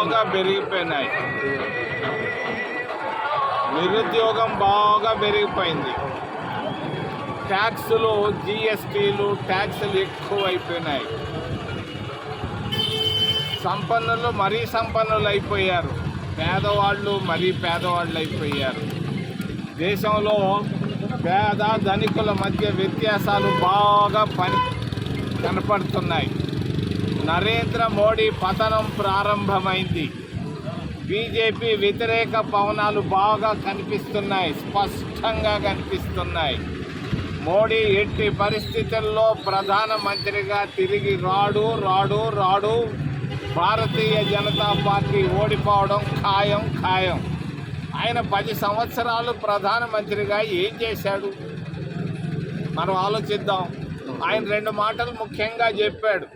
బాగా పెరిగిపోయినాయి. నిరుద్యోగం బాగా పెరిగిపోయింది. ట్యాక్సులు జిఎస్టీలు ట్యాక్సులు ఎక్కువ అయిపోయినాయి సంపన్నులు మరీ సంపన్నులు అయిపోయారు. పేదవాళ్ళు మరీ పేదవాళ్ళు అయిపోయారు. దేశంలో పేద ధనికుల మధ్య వ్యత్యాసాలు బాగా పని కనపడుతున్నాయి. నరేంద్ర మోడీ పతనం ప్రారంభమైంది. బీజేపీ వ్యతిరేక పవనాలు బాగా కనిపిస్తున్నాయి స్పష్టంగా కనిపిస్తున్నాయి. మోడీ ఎట్టి పరిస్థితుల్లో ప్రధానమంత్రిగా తిరిగి రాడు రాడు రాడు. భారతీయ జనతా పార్టీ ఓడిపోవడం ఖాయం ఖాయం. ఆయన పది సంవత్సరాలు ప్రధానమంత్రిగా ఏం చేశాడు? మనం ఆలోచిద్దాం. ఆయన రెండు మాటలు ముఖ్యంగా చెప్పాడు.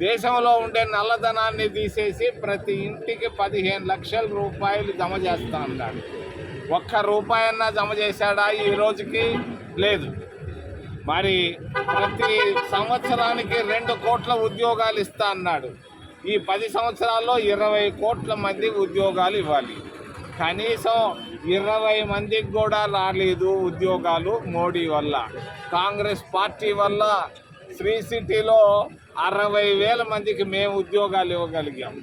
దేశంలో ఉండే నల్లధనాన్ని తీసేసి ప్రతి ఇంటికి పదిహేను లక్షల రూపాయలు జమ చేస్తా అన్నాడు ఒక్క రూపాయన్నా జమ చేశాడా ఈ రోజుకి? లేదు. మరి ప్రతి సంవత్సరానికి రెండు కోట్ల ఉద్యోగాలు ఇస్తా అన్నాడు. ఈ పది సంవత్సరాల్లో ఇరవై కోట్ల మంది ఉద్యోగాలు ఇవ్వాలి. కనీసం ఇరవై మందికి కూడా రాలేదు ఉద్యోగాలు మోడీ వల్ల. కాంగ్రెస్ పార్టీ వల్ల శ్రీ సిటీలో అరవై వేల మందికి మేము ఉద్యోగాలు ఇవ్వగలిగాం.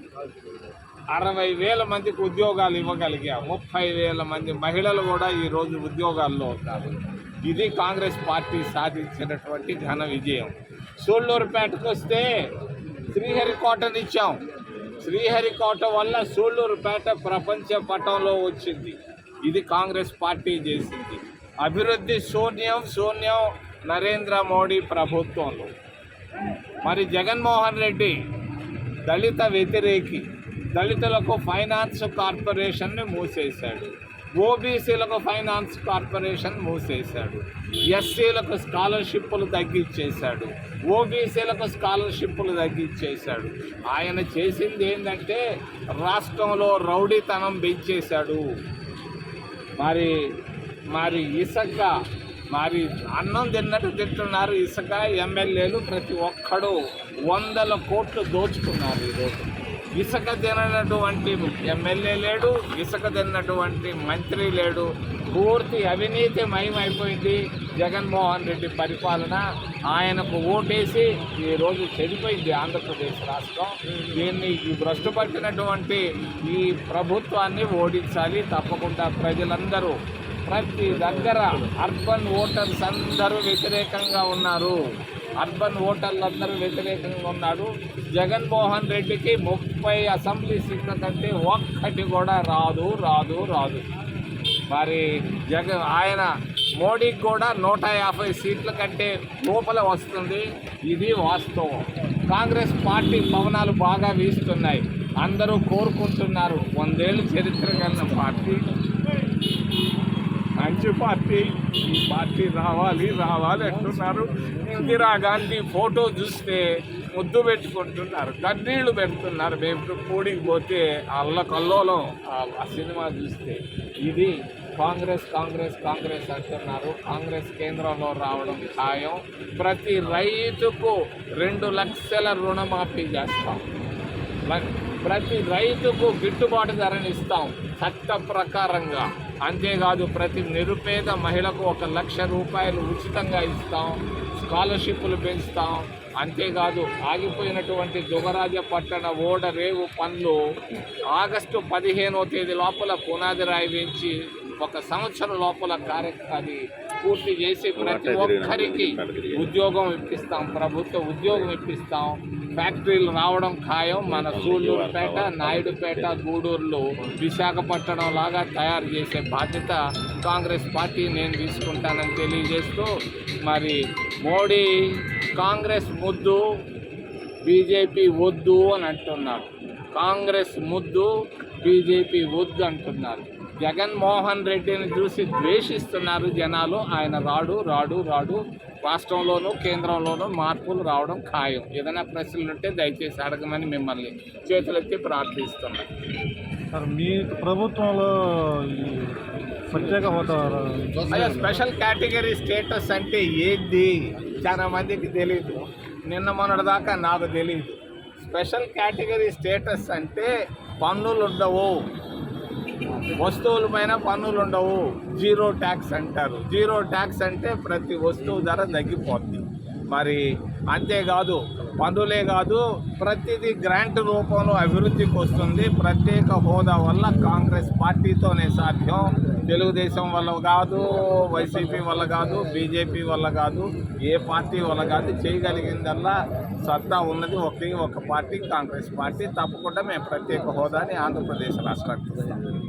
అరవై వేల మందికి ఉద్యోగాలు ఇవ్వగలిగాం. ముప్పై వేల మంది మహిళలు కూడా ఈరోజు ఉద్యోగాల్లో ఉన్నారు. ఇది కాంగ్రెస్ పార్టీ సాధించినటువంటి ఘన విజయం. సూళ్ళూరుపేటకు వస్తే శ్రీహరికోటనిచ్చాం శ్రీహరికోట వల్ల సూళ్ళూరుపేట ప్రపంచ పటంలో వచ్చింది. ఇది కాంగ్రెస్ పార్టీ చేసింది. అభివృద్ధి శూన్యం శూన్యం నరేంద్ర మోడీ ప్రభుత్వంలో. మరి జగన్మోహన్ రెడ్డి దళిత వ్యతిరేకి దళితులకు ఫైనాన్స్ కార్పొరేషన్ని మూసేశాడు. ఓబీసీలకు ఫైనాన్స్ కార్పొరేషన్ మూసేశాడు. ఎస్సీలకు స్కాలర్షిప్లు తగ్గించేశాడు. ఓబీసీలకు స్కాలర్షిప్లు తగ్గించేశాడు. ఆయన చేసింది ఏంటంటే రాష్ట్రంలో రౌడీతనం పెంచేశాడు. మరి మరి ఇసక మరి అన్నం తిన్నట్టు తింటున్నారు ఇసుక ఎమ్మెల్యేలు ప్రతి ఒక్కడు వందల కోట్లు దోచుకున్నారు ఈరోజు. ఇసుక తిననటువంటి ఎమ్మెల్యే లేడు ఇసుక తిన్నటువంటి మంత్రి లేడు. పూర్తి అవినీతి మయమైపోయింది. జగన్మోహన్ రెడ్డి పరిపాలన ఆయనకు ఓటేసి ఈరోజు చెడిపోయింది ఆంధ్రప్రదేశ్ రాష్ట్రం. దీన్ని ఈ ఈ ప్రభుత్వాన్ని ఓడించాలి. తప్పకుండా ప్రజలందరూ ప్రతి దగ్గర అర్బన్ ఓటర్స్ అందరూ వ్యతిరేకంగా ఉన్నారు. అర్బన్ ఓటర్లు అందరూ వ్యతిరేకంగా ఉన్నారు జగన్మోహన్ రెడ్డికి ముప్పై అసెంబ్లీ సీట్ల కంటే ఒక్కటి కూడా రాదు రాదు రాదు. మరి జగ ఆయన మోడీకి కూడా నూట యాభై సీట్ల కంటే లోపల వస్తుంది. ఇది వాస్తవం. కాంగ్రెస్ పార్టీ పవనాలు బాగా వీస్తున్నాయి. అందరూ కోరుకుంటున్నారు. వందేళ్ళు చరిత్ర కలిగిన పార్టీ. పార్టీ ఈ పార్టీ రావాలి రావాలి అంటున్నారు. ఇందిరా గాంధీ ఫోటో చూస్తే ముద్దు పెట్టుకుంటున్నారు కన్నీళ్ళు పెడుతున్నారు. మేము కూడికి పోతే అల్లకల్లోలం ఆ సినిమా చూస్తే ఇది కాంగ్రెస్ కాంగ్రెస్ కాంగ్రెస్ అంటున్నారు. కాంగ్రెస్ కేంద్రంలో రావడం ఖాయం. ప్రతి రైతుకు రెండు లక్షల రుణమాఫీ చేస్తాం. ప్రతి రైతుకు గిట్టుబాటు ధరని ఇస్తాం చట్ట ప్రకారంగా. అంతేకాదు ప్రతి నిరుపేద మహిళకు ఒక లక్ష రూపాయలు ఉచితంగా ఇస్తాం స్కాలర్షిప్లు పెంచుతాం. అంతేకాదు ఆగిపోయినటువంటి దుగరాజ పట్టణ ఓడ రేవు పనులు ఆగస్టు పదిహేనో తేదీ లోపల పునాది రాయి వేయించి ఒక సంవత్సరం లోపల కార్యక్రమాన్ని పూర్తి చేసి ప్రతి ఒక్కరికి ఉద్యోగం ఇప్పిస్తాం. ప్రభుత్వ ఉద్యోగం ఇప్పిస్తాం. ఫ్యాక్టరీలు రావడం ఖాయం. మన సూళ్ళూరుపేట నాయుడుపేట గూడూరులో విశాఖపట్నం లాగా తయారు చేసే బాధ్యత కాంగ్రెస్ పార్టీ నేను తీసుకుంటానని తెలియజేస్తూ మరి మోడీ కాంగ్రెస్ ముద్దు బీజేపీ వద్దు అని అంటున్నారు. కాంగ్రెస్ ముద్దు బీజేపీ వద్దు అంటున్నారు. జగన్మోహన్ రెడ్డిని చూసి ద్వేషిస్తున్నారు జనాలు. ఆయన రాడు రాడు రాడు. రాష్ట్రంలోనూ కేంద్రంలోనూ మార్పులు రావడం ఖాయం. ఏదైనా ప్రశ్నలు ఉంటే దయచేసి అడగమని మిమ్మల్ని చేతులెత్తి ప్రార్థిస్తున్నాను సార్ మీ ప్రభుత్వంలో ప్రత్యేక హోదా స్పెషల్ కేటగిరీ స్టేటస్ అంటే ఏంది? చాలా మందికి తెలియదు నిన్న మొన్నటి దాకా నాకు తెలియదు స్పెషల్ కేటగిరీ స్టేటస్ అంటే పన్నులు ఉండవు వస్తువుల పైన పన్నులు ఉండవు జీరో ట్యాక్స్ అంటారు. జీరో ట్యాక్స్ అంటే ప్రతి వస్తువు ధర తగ్గిపోద్ది. మరి అంతేకాదు పనులే కాదు ప్రతిదీ గ్రాంట్ రూపంలో అభివృద్ధికి వస్తుంది. ప్రత్యేక హోదా వల్ల కాంగ్రెస్ పార్టీతోనే సాధ్యం. తెలుగుదేశం వల్ల కాదు వైసీపీ వల్ల కాదు బీజేపీ వల్ల కాదు ఏ పార్టీ వల్ల కాదు చేయగలిగిందల్లా సత్తా ఉన్నది ఒకే ఒక పార్టీ కాంగ్రెస్ పార్టీ. తప్పకుండా మేము ప్రత్యేక హోదాని ఆంధ్రప్రదేశ్ రాష్ట్రానికి